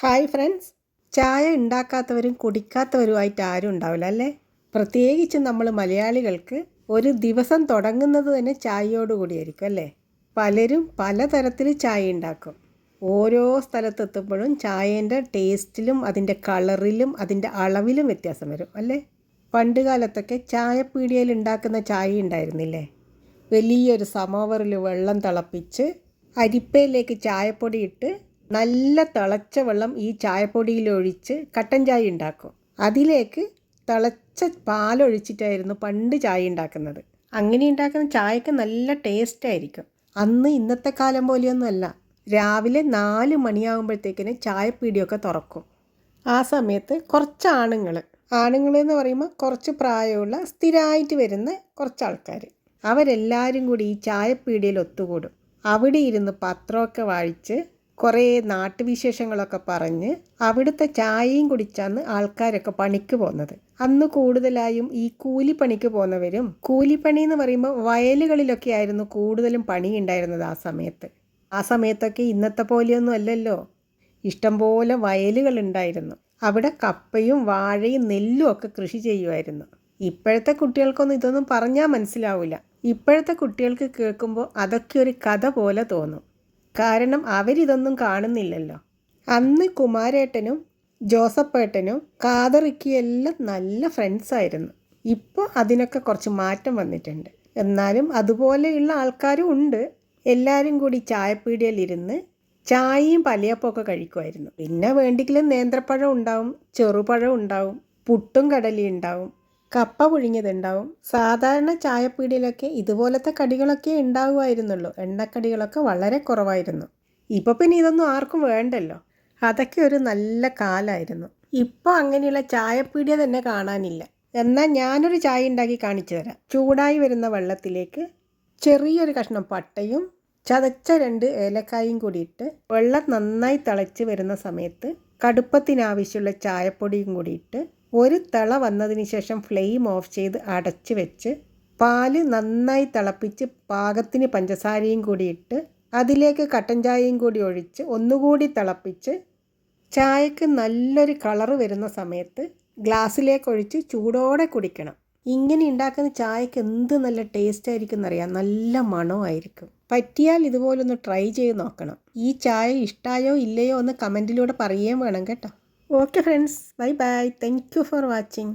Hi friends ചായ ഉണ്ടാക്കാത്തവരും കുടിക്കാത്തവരുമായിട്ട് ആരും ഉണ്ടാവില്ല അല്ലേ പ്രത്യേകിച്ച് നമ്മൾ മലയാളികൾക്ക് ഒരു ദിവസം തുടങ്ങുന്നത് തന്നെ ചായയോടുകൂടിയായിരിക്കും അല്ലേ പലരും പലതരത്തിൽ ചായ ഉണ്ടാക്കും ഓരോ സ്ഥലത്തെത്തുമ്പോഴും ചായേൻ്റെ ടേസ്റ്റിലും അതിൻ്റെ കളറിലും അതിൻ്റെ അളവിലും വ്യത്യാസം വരും അല്ലേ പണ്ട് കാലത്തൊക്കെ ചായപ്പീടിയയിൽ ഉണ്ടാക്കുന്ന ചായ ഉണ്ടായിരുന്നില്ലേ വലിയൊരു സമോവറിൽ വെള്ളം തിളപ്പിച്ച് അരിപ്പയിലേക്ക് ചായപ്പൊടി ഇട്ട് നല്ല തിളച്ച വെള്ളം ഈ ചായപ്പൊടിയിലൊഴിച്ച് കട്ടൻ ചായ ഉണ്ടാക്കും അതിലേക്ക് തിളച്ച പാലൊഴിച്ചിട്ടായിരുന്നു പണ്ട് ചായ ഉണ്ടാക്കുന്നത് അങ്ങനെ ഉണ്ടാക്കുന്ന ചായക്ക് നല്ല ടേസ്റ്റ് ആയിരിക്കും അന്ന് ഇന്നത്തെ കാലം പോലെയൊന്നുമല്ല രാവിലെ നാല് മണിയാകുമ്പോഴത്തേക്കിന് ചായപ്പീടിയൊക്കെ തുറക്കും ആ സമയത്ത് കുറച്ച് ആണുങ്ങൾ ആണുങ്ങൾ എന്ന് പറയുമ്പോൾ കുറച്ച് പ്രായമുള്ള സ്ഥിരമായിട്ട് വരുന്ന കുറച്ച് ആൾക്കാർ അവരെല്ലാവരും കൂടി ഈ ചായപ്പീടിയിൽ ഒത്തുകൂടും അവിടെ ഇരുന്ന് പത്രമൊക്കെ വായിച്ച് കുറേ നാട്ടുവിശേഷങ്ങളൊക്കെ പറഞ്ഞ് അവിടുത്തെ ചായയും കുടിച്ചാണ് ആൾക്കാരൊക്കെ പണിക്ക് പോകുന്നത് അന്ന് കൂടുതലായും ഈ കൂലിപ്പണിക്ക് പോകുന്നവരും കൂലിപ്പണി എന്ന് പറയുമ്പോൾ വയലുകളിലൊക്കെ ആയിരുന്നു കൂടുതലും പണി ഉണ്ടായിരുന്നത് ആ സമയത്ത് ആ സമയത്തൊക്കെ ഇന്നത്തെ പോലെയൊന്നും അല്ലല്ലോ ഇഷ്ടംപോലെ വയലുകൾ ഉണ്ടായിരുന്നു അവിടെ കപ്പയും വാഴയും നെല്ലും ഒക്കെ കൃഷി ചെയ്യുമായിരുന്നു ഇപ്പോഴത്തെ കുട്ടികൾക്കൊന്നും ഇതൊന്നും പറഞ്ഞാൽ മനസ്സിലാവില്ല ഇപ്പോഴത്തെ കുട്ടികൾക്ക് കേൾക്കുമ്പോൾ അതൊക്കെ ഒരു കഥ പോലെ തോന്നും കാരണം അവരിതൊന്നും കാണുന്നില്ലല്ലോ അന്ന് കുമാരേട്ടനും ജോസപ്പേട്ടനും കാതറിക്കിയെല്ലാം നല്ല ഫ്രണ്ട്സായിരുന്നു ഇപ്പോൾ അതിനൊക്കെ കുറച്ച് മാറ്റം വന്നിട്ടുണ്ട് എന്നാലും അതുപോലെയുള്ള ആൾക്കാരും ഉണ്ട് എല്ലാവരും കൂടി ചായപ്പീടിയിലിരുന്ന് ചായയും പലയപ്പമൊക്കെ കഴിക്കുമായിരുന്നു പിന്നെ വേണ്ടിക്കലും നേന്ത്രപ്പഴം ഉണ്ടാവും ചെറുപഴം ഉണ്ടാവും പുട്ടും കടലയും ഉണ്ടാവും കപ്പ പുഴുങ്ങിയതുണ്ടാവും സാധാരണ ചായപ്പീടിയിലൊക്കെ ഇതുപോലത്തെ കടികളൊക്കെ ഉണ്ടാവുമായിരുന്നുള്ളൂ എണ്ണക്കടികളൊക്കെ വളരെ കുറവായിരുന്നു ഇപ്പോൾ പിന്നെ ഇതൊന്നും ആർക്കും വേണ്ടല്ലോ അതൊക്കെ ഒരു നല്ല കാലമായിരുന്നു ഇപ്പോൾ അങ്ങനെയുള്ള ചായപ്പീടിയ തന്നെ കാണാനില്ല എന്നാൽ ഞാനൊരു ചായ ഉണ്ടാക്കി കാണിച്ചു തരാം ചൂടായി വരുന്ന വെള്ളത്തിലേക്ക് ചെറിയൊരു കഷ്ണം പട്ടയും ചതച്ച രണ്ട് ഏലക്കായും കൂടി ഇട്ട് വെള്ളം നന്നായി തിളച്ച് വരുന്ന സമയത്ത് കടുപ്പത്തിനാവശ്യമുള്ള ചായപ്പൊടിയും കൂടി ഇട്ട് ഒരു തിള വന്നതിന് ശേഷം ഫ്ലെയിം ഓഫ് ചെയ്ത് അടച്ച് വെച്ച് പാല് നന്നായി തിളപ്പിച്ച് പാകത്തിന് പഞ്ചസാരയും കൂടി ഇട്ട് അതിലേക്ക് കട്ടൻ ചായയും കൂടി ഒഴിച്ച് ഒന്നുകൂടി തിളപ്പിച്ച് ചായക്ക് നല്ലൊരു കളറ് വരുന്ന സമയത്ത് ഗ്ലാസ്സിലേക്ക് ഒഴിച്ച് ചൂടോടെ കുടിക്കണം ഇങ്ങനെ ഉണ്ടാക്കുന്ന ചായക്ക് എന്ത് നല്ല ടേസ്റ്റ് ആയിരിക്കും എന്നറിയാം നല്ല മണമായിരിക്കും പറ്റിയാൽ ഇതുപോലൊന്ന് ട്രൈ ചെയ്ത് നോക്കണം ഈ ചായ ഇഷ്ടമായോ ഇല്ലയോ എന്ന് കമൻറ്റിലൂടെ പറയുകയും വേണം കേട്ടോ Okay friends, bye bye. Thank you for watching.